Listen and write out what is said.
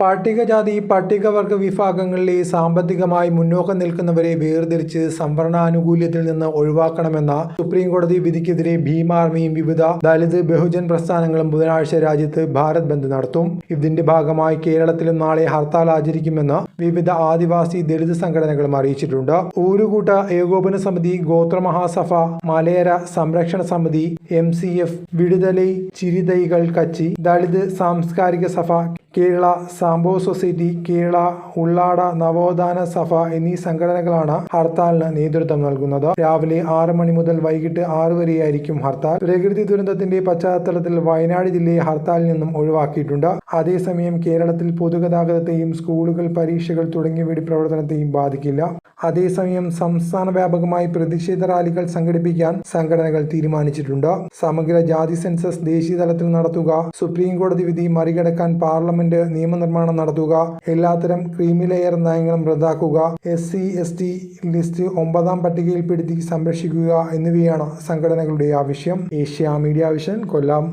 പട്ടികജാതി പട്ടികവർഗ വിഭാഗങ്ങളിലെ സാമ്പത്തികമായി മുന്നോക്കം നിൽക്കുന്നവരെ വേർതിരിച്ച് സംവരണാനുകൂല്യത്തിൽ നിന്ന് ഒഴിവാക്കണമെന്ന സുപ്രീം കോടതി വിധിക്കെതിരെ ഭീമാർമിയും വിവിധ ദലിത് ബഹുജൻ പ്രസ്ഥാനങ്ങളും ബുധനാഴ്ച രാജ്യത്ത് ഭാരത് ബന്ദ് നടത്തും. ഇതിന്റെ ഭാഗമായി കേരളത്തിലും നാളെ ഹർത്താൽ ആചരിക്കുമെന്ന് വിവിധ ആദിവാസി ദളിത് സംഘടനകളും അറിയിച്ചിട്ടുണ്ട്. ഊരുകൂട്ട ഏകോപന സമിതി Gothramahasabha Malayara Samrakshana Samithi M C F Viduthalai Chiruthaigal Katchi Dalit Samskarika Sabha Kerala Sambo society Kerala Ullada Navothana Sabha എന്നീ സംഘടനകളാണ് ഹർത്താലിന് നേതൃത്വം നൽകുന്നത്. രാവിലെ ആറ് മണി മുതൽ വൈകിട്ട് ആറ് വരെയായിരിക്കും ഹർത്താൽ. പ്രകൃതി ദുരന്തത്തിന്റെ പശ്ചാത്തലത്തിൽ വയനാട് ജില്ലയെ ഹർത്താലിൽ നിന്നും ഒഴിവാക്കിയിട്ടുണ്ട്. അതേസമയം കേരളത്തിൽ പൊതുഗതാഗതത്തെയും സ്കൂളുകൾ പരീക്ഷകൾ തുടങ്ങിയവയുടെ പ്രവർത്തനത്തെയും ബാധിക്കില്ല. അതേസമയം സംസ്ഥാന വ്യാപകമായി പ്രതിഷേധ റാലികൾ സംഘടിപ്പിക്കാൻ സംഘടനകൾ തീരുമാനിച്ചിട്ടുണ്ട്. സമഗ്ര ജാതി സെൻസസ് ദേശീയ തലത്തിൽ നടത്തുക സുപ്രീം കോടതി വിധി മറികടക്കാൻ പാർലമെന്റ് നിയമനിർമ്മാണം നടത്തുക. എല്ലാത്തരം ക്രീമി ലെയർ നയങ്ങളും റദ്ദാക്കുക. S C S T list ഒമ്പതാം പട്ടികയിൽപ്പെടുത്തി സംരക്ഷിക്കുക എന്നിവയാണ് സംഘടനകളുടെ ആവശ്യം. Asia media vision Kollam.